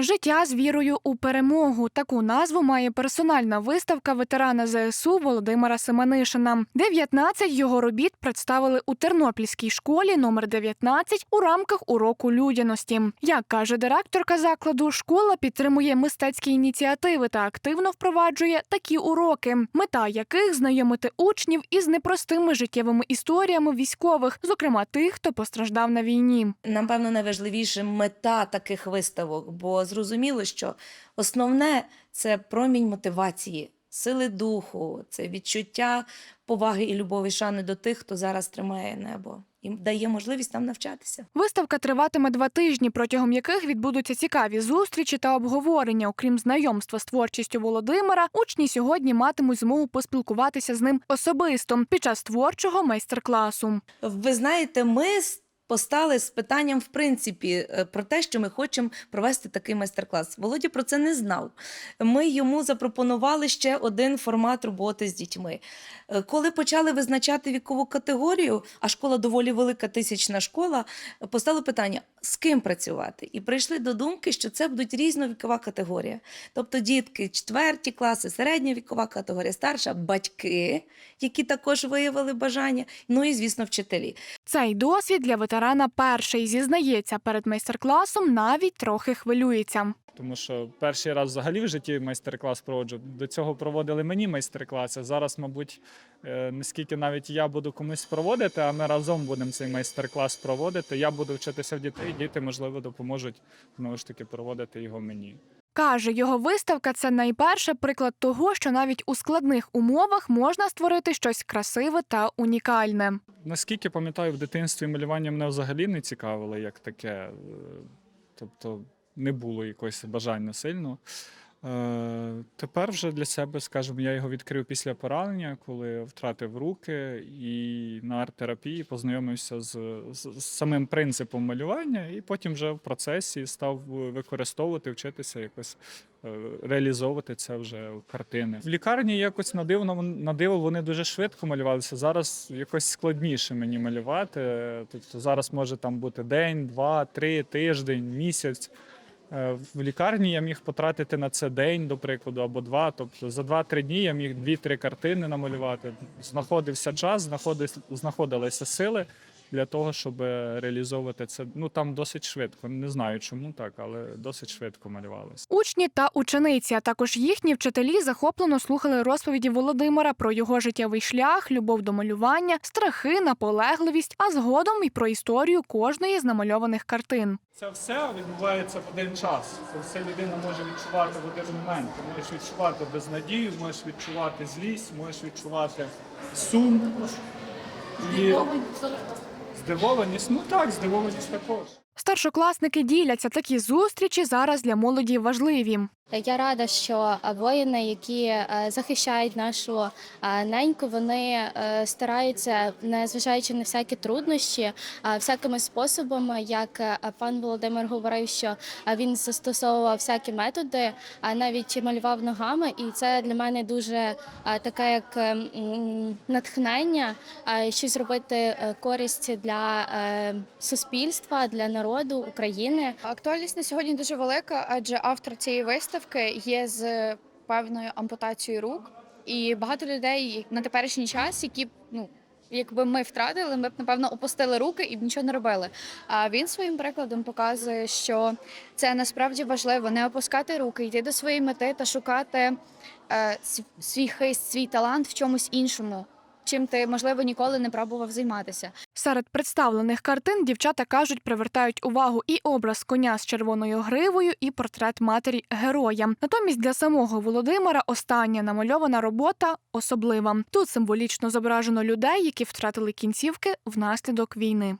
Життя з вірою у перемогу. Таку назву має персональна виставка ветерана ЗСУ Володимира Семенишина. 19 його робіт представили у Тернопільській школі номер 19 у рамках уроку людяності. Як каже директорка закладу, школа підтримує мистецькі ініціативи та активно впроваджує такі уроки, мета яких знайомити учнів із непростими життєвими історіями військових, зокрема тих, хто постраждав на війні. Напевно, найважливіше мета таких виставок, бо зрозуміло, що основне це промінь мотивації, сили духу, це відчуття поваги і любові шани до тих, хто зараз тримає небо і дає можливість нам навчатися. Виставка триватиме два тижні, протягом яких відбудуться цікаві зустрічі та обговорення. Окрім знайомства з творчістю Володимира, учні сьогодні матимуть змогу поспілкуватися з ним особисто під час творчого майстер-класу. Ви знаєте, ми постали з питанням, в принципі, е, про те, що ми хочемо провести такий майстер-клас. Володя про це не знав. Ми йому запропонували ще один формат роботи з дітьми. Е, Коли почали визначати вікову категорію, а школа доволі велика тисячна школа, постало питання, з ким працювати. І прийшли до думки, що це будуть різновікова категорія. Тобто дітки четверті класи, середня вікова категорія, старша, батьки, які також виявили бажання, ну і, звісно, вчителі. Цей досвід для ветерана перший зізнається перед майстер-класом, навіть трохи хвилюється. Тому що перший раз взагалі в житті майстер-клас проводжу. До цього проводили мені майстер-класи. Зараз, мабуть, е, не скільки навіть я буду комусь проводити, а ми разом будемо цей майстер-клас проводити. Я буду вчитися в дітей, діти, можливо, допоможуть знову ж таки проводити його мені. Каже, його виставка це найперше приклад того, що навіть у складних умовах можна створити щось красиве та унікальне. Наскільки пам'ятаю, в дитинстві малювання мене взагалі не цікавило як таке. е, Тобто не було якогось бажання сильно. Е, Тепер вже для себе, скажімо, я його відкрив після поранення, коли втратив руки і на арт-терапії познайомився з, з, з самим принципом малювання, і потім вже в процесі став використовувати, вчитися якось е, реалізовувати це вже в картини. В лікарні якось на диво, на диво вони дуже швидко малювалися. Зараз якось складніше мені малювати. Тобто зараз може там бути день, два, три, тиждень, місяць. Е, В лікарні я міг потратити на це день, до прикладу, або два. Тобто за два-три дні я міг дві-три картини намалювати. Знаходився час, знаходилися сили для того, щоб реалізовувати це. Ну там досить швидко. Не знаю чому так, але досить швидко малювалося. Учні та учениці, а також їхні вчителі захоплено слухали розповіді Володимира про його життєвий шлях, любов до малювання, страхи, наполегливість, а згодом і про історію кожної з намальованих картин. Це все відбувається в один час. Це все людина може відчувати в один момент. Ти можеш відчувати безнадію, можеш відчувати злість, можеш відчувати сум. І... Здивованість, ну так, здивованість також. Старшокласники діляться такі зустрічі зараз для молоді важливі. Я рада, що е, воїни, які е, захищають нашу е, неньку, вони стараються, незважаючи на всякі труднощі, всякими способами, як пан Володимир говорив, що він застосовував всякі методи, а навіть малював ногами, і це для мене дуже таке, як е, натхнення, щось зробити користь для суспільства, для народу України. Актуальність на сьогодні дуже велика, адже автор цієї виставки є з певною ампутацією рук, і багато людей на теперішній час, які ну. Якби ми втратили, ми б напевно опустили руки і б нічого не робили. А він своїм прикладом показує, що це насправді важливо не опускати руки, йти до своєї мети та шукати е, свій хист, свій талант в чомусь іншому, чим ти можливо ніколи не пробував займатися. Серед представлених картин дівчата кажуть, привертають увагу і образ коня з червоною гривою, і портрет матері героя. Натомість для самого Володимира остання намальована робота особлива. Тут символічно зображено людей, які втратили кінцівки внаслідок війни.